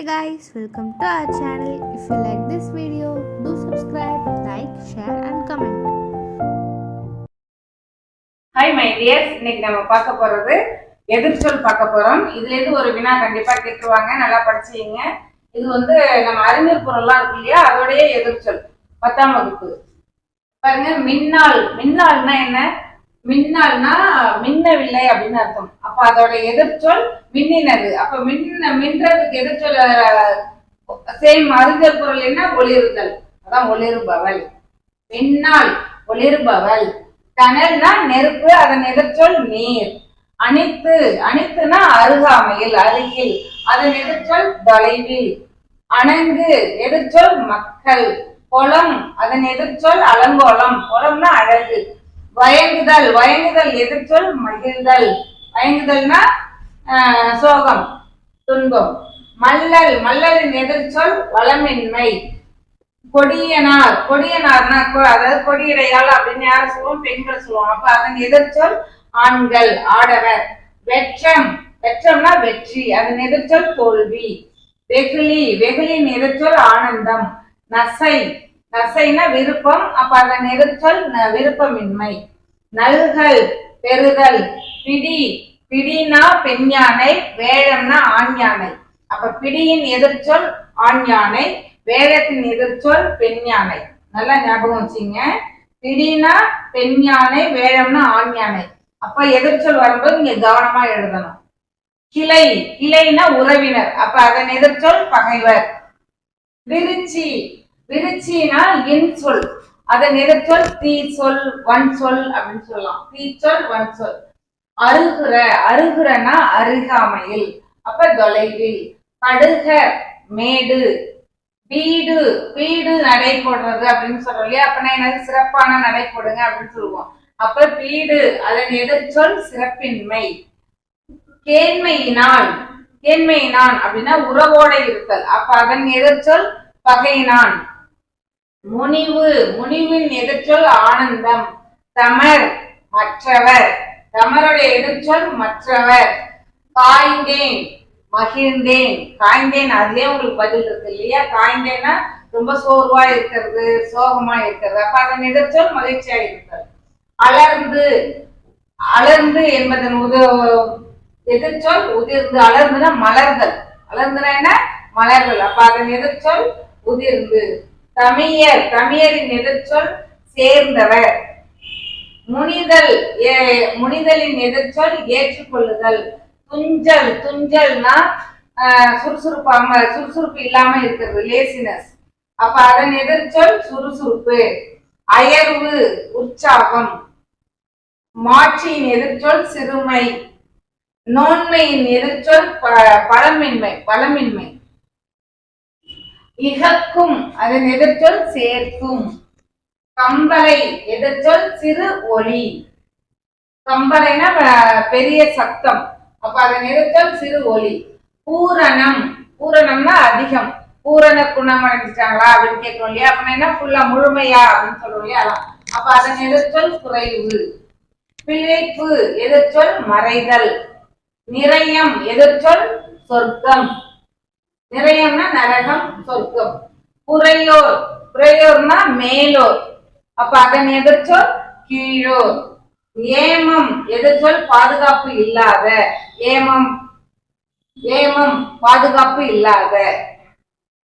Hey guys, welcome to our channel. If you like this video, do subscribe, like, share and comment. Hi my dears இன்னைக்கு நம்ம பார்க்க போறது எதிர்ச்சொல் பார்க்க போறோம். இதுல இருந்து ஒரு வினா கண்டிப்பா கேட்டுருவாங்க. நல்லா படிச்சீங்க இது வந்து நம்ம அறிஞர் பொருள்லாம் இருக்கு இல்லையா? அதோடைய எதிர்ச்சொல் பத்தாம் வகுப்பு. பாருங்க மின்னால் மின்னால்னா என்ன? மின்னாள்னா மின்னவில்லை அப்படின்னு அர்த்தம். அப்ப அதோட எதிர்ச்சொல் மின்னினது. அப்ப மின்ன மின்றதுக்கு எதிர்ச்சொல் சேம் அறிஞர் பொருள் என்ன? ஒளிருதல் அதான் ஒளிருபவள். மின்னால் ஒளிருபவள். தணல்னா நெருப்பு அதன் எதிர்ச்சொல் நீர். அனித்து அணித்துனா அருகாமையில் அருகில். அதன் எதிர்ச்சொல் தொலைவில். அணங்கு எதிர்ச்சொல் மக்கள். குளம் அதன் எதிர்ச்சொல் அலங்கோலம். குளம்னா அழகு. வயங்குதல் வயங்குதல் எதிர்ச்சொல் மகிழ்தல். வயங்குதல்னா சோகம் துன்பம். மல்லல் மல்லலின் எதிர்ச்சொல் வளமின்மை. கொடியனார் கொடியனார்னா கொ- அதாவது கொடியடையாள் அப்படின்னு யார் சொல்லுவோம்? பெண்கள் சொல்லுவோம். அப்ப அதன் எதிர்ச்சொல் ஆண்கள் ஆடவர். வெற்றம் வெற்றம்னா வெற்றி. அதன் எதிர்ச்சொல் தோல்வி. வெகுளி வெகுளியின் எதிர்ச்சொல் ஆனந்தம். நசை நசைனா விருப்பம் அப்ப அதன் எதிர்ச்சொல் ந- விருப்பமின்மை. நல்கல் பெறுதல். பிடி பிடினா பெண் யானை வேழம்னா ஆண் யானை அப்ப பிடியின் எதிர்ச்சொல் ஆண் யானை வேழத்தின் எதிர்ச்சொல் பெண் யானை நல்லா ஞாபகம் வச்சுங்க. பிடினா பெண் யானை வேழம்னா ஆண் யானை அப்ப எதிர்ச்சொல் வரும்போது நீங்க கவனமா எழுதணும். கிளை கிளைனா உறவினர். அப்ப அதன் எதிர்ச்சொல் பகைவர். விருச்சி விருச்சினா என் சொல். அதன் நிறச்சொல் தீ சொல் வன் சொல் அப்படின்னு சொல்லலாம். தீ சொல் வன் சொல். அருகுற அருகுறனா அருகாமையில். அப்ப தொலைவில். படுக மேடு. வீடு வீடு நடை போடுறது அப்படின்னு சொல்றோம் இல்லையா? அப்ப என்னது? சிறப்பான நடை போடுங்க அப்படின்னு சொல்லுவோம். அப்ப வீடு அதன் எதிர்ச்சொல் சிறப்பின்மை. கேண்மையினால் கேண்மையினான் அப்படின்னா உறவோட இருத்தல். அப்ப அதன் எதிர்ச்சொல் பகையினான். முனிவு முனிவின் எதிர்ச்சொல் ஆனந்தம். தமர் மற்றவர். தமருடைய எதிர்ச்சொல் மற்றவர். காய்ந்தேன் மகிழ்ந்தேன். காய்ந்தேன் அதுலயே உங்களுக்கு பதில் இருக்கு இல்லையா? காய்ந்தேன்னா ரொம்ப சோர்வா இருக்கிறது சோகமா இருக்கிறது. அப்ப அதன் எதிர்ச்சொல் மகிழ்ச்சியா இருக்கிறது அலர்ந்து அலர்ந்து என்பதன் உத எதிர்ச்சொல் உதிர்ந்து அலர்ந்துனா மலர்தல் அலர்ந்துனா என்ன? மலர்கள். அப்ப அதன் எதிர்ச்சொல் உதிர்ந்து. தமியர் தமியரின் எதிர்ச்சொல் சேர்ந்தவர். முனிதல் ஏ- முனிதலின் எதிர்ச்சொல் ஏற்றுக்கொள்ளுதல். துஞ்சல் துஞ்சல்னா சுறுசுறுப்பாம சுறுசுறுப்பு இல்லாம இருக்கிறது லேசினஸ் அப்ப அதன் எதிர்ச்சொல் சுறுசுறுப்பு. அயர்வு உற்சாகம். மாட்சியின் எதிர்ச்சொல் சிறுமை. நோன்மையின் எதிர்ச்சொல் ப- பழமின்மை பலமின்மை இகக்கும் அதன் எதிர்ச்சொல் சேர்க்கும். கம்பரை எதிர்ச்சொல் சிறு ஒளி கம்பளைனா பெரிய சத்தம். அப்ப அதன் எதிர்ச்சொல் சிறு ஒளி பூரணம். பூரணம்னா அதிகம். பூரண குணம் அடைஞ்சிட்டாங்களா அப்படின்னு கேட்கிறோம் இல்லையா? அப்படின்னா என்ன? ஃபுல்லா முழுமையா அப்படின்னு சொல்றோம் இல்லையா? அப்ப அதன் எதிர்ச்சொல் குறைவு. பிழைப்பு. எதிர்ச்சொல் மறைதல். நிறையம். எதிர்ச்சொல் சொர்க்கம். நிறையம்னா நரகம் சொர்க்கம். புறையோர். புறையோர்னா மேலோர். அப்ப அதன் எதிர்ச்சொல் கீழோர். ஏமம் எதிர்ச்சொல் பாதுகாப்பு இல்லாத. ஏமம் ஏமம் பாதுகாப்பு இல்லாத.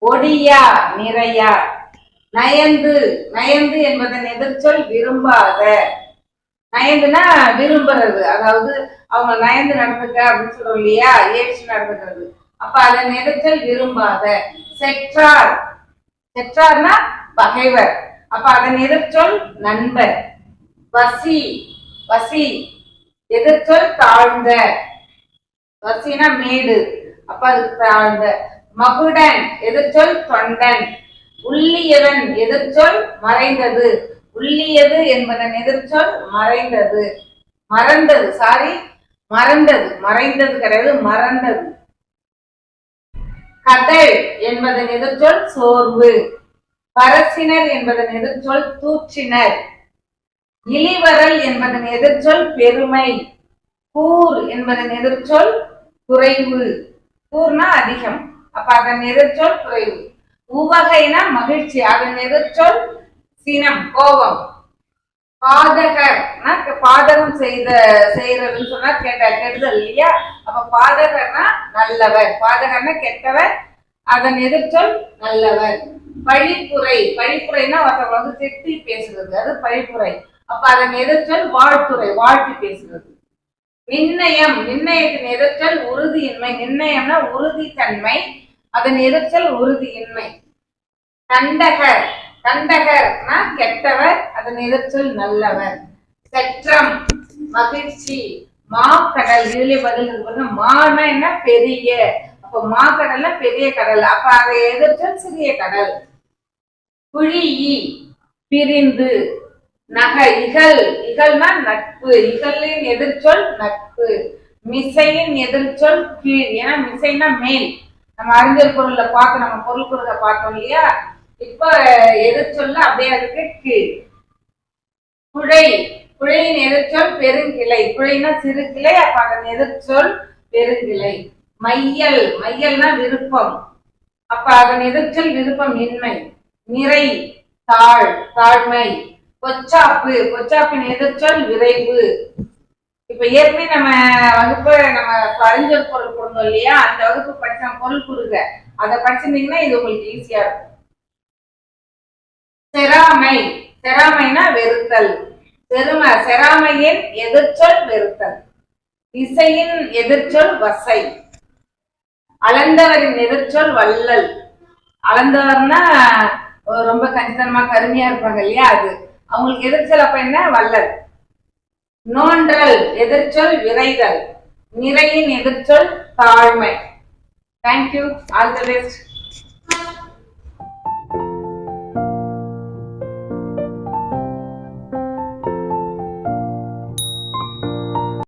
ஒடியா நிறையா. நயந்து நயந்து என்பதன் எதிர்ச்சொல் விரும்பாத. நயந்துனா விரும்புறது. அதாவது அவங்க நயந்து நடந்துக்க அப்படின்னு சொல்றோம் இல்லையா? ஏற்று நடந்துக்கிறது. அப்ப அதன் எதிர்ச்சொல் விரும்பாத. செற்றார். செற்றார்னா பகைவர். அப்ப அதன் எதிர்ச்சொல் நண்பர். வசி. வசி. எதிர்ச்சொல் தாழ்ந்த. வசினா மேடு. அப்ப அது தாழ்ந்த. மகுடன். எதிர்ச்சொல் தொண்டன். உள்ளியவன் எதிர்ச்சொல் மறைந்தது. உள்ளியது என்பதன் எதிர்ச்சொல் மறைந்தது. மறந்தது. சாரி மறந்தது. மறைந்தது கிடையாது. மறந்தது. கதழ் என்பதன் எதிர்ச்சொல் சோர்வு. பரசினர் என்பதன் எதிர்ச்சொல் தூற்றினர். இழிவரல் என்பதன் எதிர்ச்சொல் பெருமை. கூர் என்பதன் எதிர்ச்சொல் குறைவு. கூர்னா அதிகம் அப்ப அதன் எதிர்ச்சொல் குறைவு. உவகைனா மகிழ்ச்சி அதன் எதிர்ச்சொல் சினம் கோபம். பாதகர்னா பாதகம் செய்த செய்யறதுன்னு சொன்னா கேட்ட கெடுதல் இல்லையா? அப்ப பாதகர்னா நல்லவர். பாதகர்னா கெட்டவர். அதன் எதிர்ச்சொல் நல்லவர். பழிப்புரை. பழிப்புரைனா ஒருத்தவங்க வந்து திட்டி பேசுறது. அது பழிப்புரை. அப்ப அதன் எதிர்ச்சொல் வாழ்த்துறை. வாழ்த்தி பேசுறது. நிர்ணயம். நிர்ணயத்தின் எதிர்ச்சொல் உறுதியின்மை. நிர்ணயம்னா உறுதித்தன்மை. அதன் எதிர்ச்சொல் உறுதியின்மை. கண்டகர் கண்டகர்னா கெட்டவர் அதன் எதிர்ச்சொல் நல்லவர். செற்றம் மகிழ்ச்சி. மாக்கடல் இதுலயே பதில் இருக்கு மானா என்ன? பெரிய. அப்ப மாக்கடல்னா பெரிய கடல். அப்ப அதை எதிர்ச்சொல் சிறிய கடல். குழி பிரிந்து நக இகல். இகல்னா நட்பு. இகலின் எதிர்ச்சொல் நட்பு. மிசையின் எதிர்ச்சொல் கீழ். ஏன்னா மிசைனா மேல். நம்ம அறிஞர் பொருள்ல பார்த்து நம்ம பொருள் பொருளை பார்த்தோம் இல்லையா? இப்ப எதிர்ச்சொல்ல அப்படியே அதுக்கு கீழ் குழை. குழையின் எதிர்ச்சொல் பெருங்கிளை. குழைனா சிறு கிளை அப்ப அதன் எதிர்ச்சொல் பெருங்கிளை. மையல். மையல்னா விருப்பம். அப்ப அதன் எதிர்ச்சொல் விருப்பம் இன்மை. நிறை. தாழ். தாழ்மை. கொச்சாப்பு கொச்சாப்பின் எதிர்ச்சொல் விரைவு. இப்ப ஏற்கனவே நம்ம வகுப்பு நம்ம அறிஞர் பொருள் கொடுங்க இல்லையா? அந்த வகுப்பு படிச்ச பொருள் கொடுங்க. அதை படிச்சிருந்தீங்கன்னா இது உங்களுக்கு ஈஸியா இருக்கும். செராமை. செராமைனா வெறுத்தல். செரும செராமையின் எதிர்ச்சொல் வெறுத்தல். இசையின் எதிர்ச்சொல் வசை. அளந்தவரின் எதிர்ச்சொல் வள்ளல். அளந்தவர்னா ரொம்ப கஞ்சிதனமா கருமையா இருப்பாங்க இல்லையா அது. அவங்களுக்கு எதிர்ச்சொல் அப்ப என்ன? வள்ளல். நோன்றல் எதிர்ச்சொல் விரைதல். நிறையின் எதிர்ச்சொல் தாழ்மை. Thank you all the best